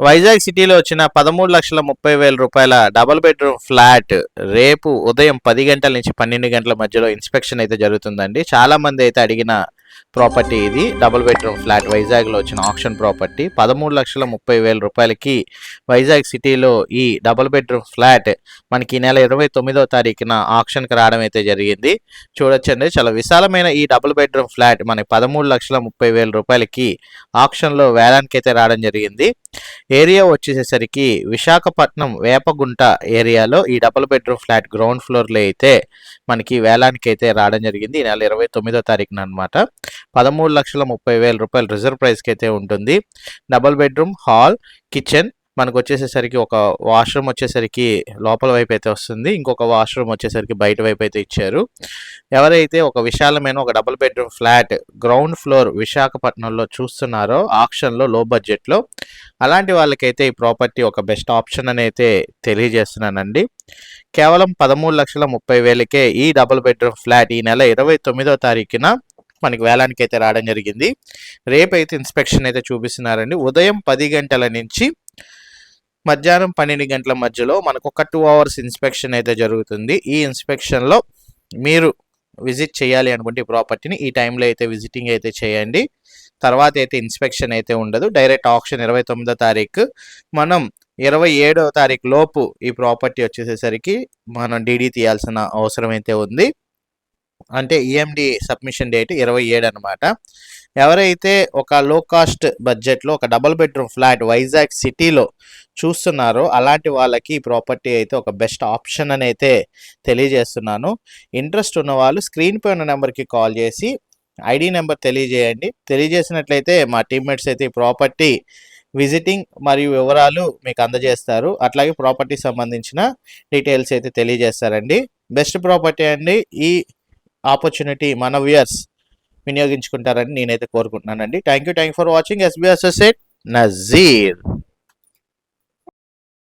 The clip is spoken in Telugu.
వైజాగ్ సిటీలో వచ్చిన పదమూడు లక్షల ముప్పై వేల రూపాయల డబుల్ బెడ్రూమ్ ఫ్లాట్ రేపు ఉదయం పది గంటల నుంచి పన్నెండు గంటల మధ్యలో ఇన్స్పెక్షన్ అయితే జరుగుతుందండి. చాలా మంది అయితే అడిగిన ప్రాపర్టీ ఇది. Double bedroom flat. వైజాగ్లో వచ్చిన ఆప్షన్ ప్రాపర్టీ. పదమూడు లక్షల ముప్పై వేల రూపాయలకి వైజాగ్ సిటీలో ఈ డబుల్ బెడ్రూమ్ ఫ్లాట్ మనకి ఈ నెల ఇరవై తొమ్మిదో తారీఖున ఆప్షన్కి రావడం అయితే జరిగింది. చూడొచ్చండి. చాలా విశాలమైన ఈ డబుల్ బెడ్రూమ్ ఫ్లాట్ మనకి పదమూడు లక్షల ముప్పై వేల రూపాయలకి ఆప్షన్లో వేలానికి అయితే రావడం జరిగింది. ఏరియా వచ్చేసేసరికి విశాఖపట్నం వేపగుంట ఏరియాలో ఈ డబుల్ బెడ్రూమ్ ఫ్లాట్ గ్రౌండ్ ఫ్లోర్లో అయితే మనకి వేలానికి అయితే రావడం జరిగింది. ఈ నెల ఇరవై తొమ్మిదో తారీఖున అనమాట పదమూడు లక్షల ముప్పై వేల రూపాయలు రిజర్వ్ ప్రైస్కి అయితే ఉంటుంది. డబల్ బెడ్రూమ్ హాల్ కిచెన్ మనకు వచ్చేసేసరికి ఒక వాష్రూమ్ వచ్చేసరికి లోపల వైపు అయితే వస్తుంది. ఇంకొక వాష్రూమ్ వచ్చేసరికి బయట వైపు అయితే ఇచ్చారు. ఎవరైతే ఒక విశాలమైన ఒక double bedroom flat ground floor విశాఖపట్నంలో చూస్తున్నారో ఆప్షన్లో లో బడ్జెట్లో అలాంటి వాళ్ళకైతే ఈ ప్రాపర్టీ ఒక బెస్ట్ ఆప్షన్ అని అయితే తెలియజేస్తున్నానండి. కేవలం పదమూడు లక్షల ముప్పై వేలకే ఈ డబుల్ బెడ్రూమ్ ఫ్లాట్ ఈ నెల ఇరవై తొమ్మిదో తారీఖున మనకి వేలానికి అయితే రావడం జరిగింది. రేపు అయితే ఇన్స్పెక్షన్ అయితే చూపిస్తున్నారండి. ఉదయం పది గంటల నుంచి మధ్యాహ్నం పన్నెండు గంటల మధ్యలో మనకు ఒక టూ అవర్స్ ఇన్స్పెక్షన్ అయితే జరుగుతుంది. ఈ ఇన్స్పెక్షన్లో మీరు విజిట్ చేయాలి అనుకుంటే ఈ ప్రాపర్టీని ఈ టైంలో అయితే విజిటింగ్ అయితే చేయండి. తర్వాత అయితే ఇన్స్పెక్షన్ అయితే ఉండదు. డైరెక్ట్ ఆప్షన్ ఇరవై తొమ్మిదో తారీఖు. మనం ఇరవై ఏడవ తారీఖు లోపు ఈ ప్రాపర్టీ వచ్చేసేసరికి మనం డీడీ తీయాల్సిన అవసరం అయితే ఉంది. అంటే ఈఎండి సబ్మిషన్ డేట్ ఇరవై ఏడు అనమాట ఎవరైతే ఒక లో కాస్ట్ బడ్జెట్లో ఒక డబుల్ బెడ్రూమ్ ఫ్లాట్ వైజాగ్ సిటీలో చూస్తున్నారో అలాంటి వాళ్ళకి ఈ ప్రాపర్టీ అయితే ఒక బెస్ట్ ఆప్షన్ అని అయితే తెలియజేస్తున్నాను. ఇంట్రెస్ట్ ఉన్న వాళ్ళు స్క్రీన్ పై ఉన్న నెంబర్కి కాల్ చేసి ఐడి నెంబర్ తెలియజేయండి. తెలియజేసినట్లయితే మా టీమ్మేట్స్ అయితే ఈ ప్రాపర్టీ విజిటింగ్ మరియు వివరాలు మీకు అందజేస్తారు. అట్లాగే ప్రాపర్టీ సంబంధించిన డీటెయిల్స్ అయితే తెలియజేస్తారండి. బెస్ట్ ప్రాపర్టీ అండి. ఈ ఆపర్చునిటీ మన వ్యూయర్స్ వినియోగించుకుంటారని నేనైతే కోరుకుంటున్నానండి. Thank you thank for watching SBS Nazeer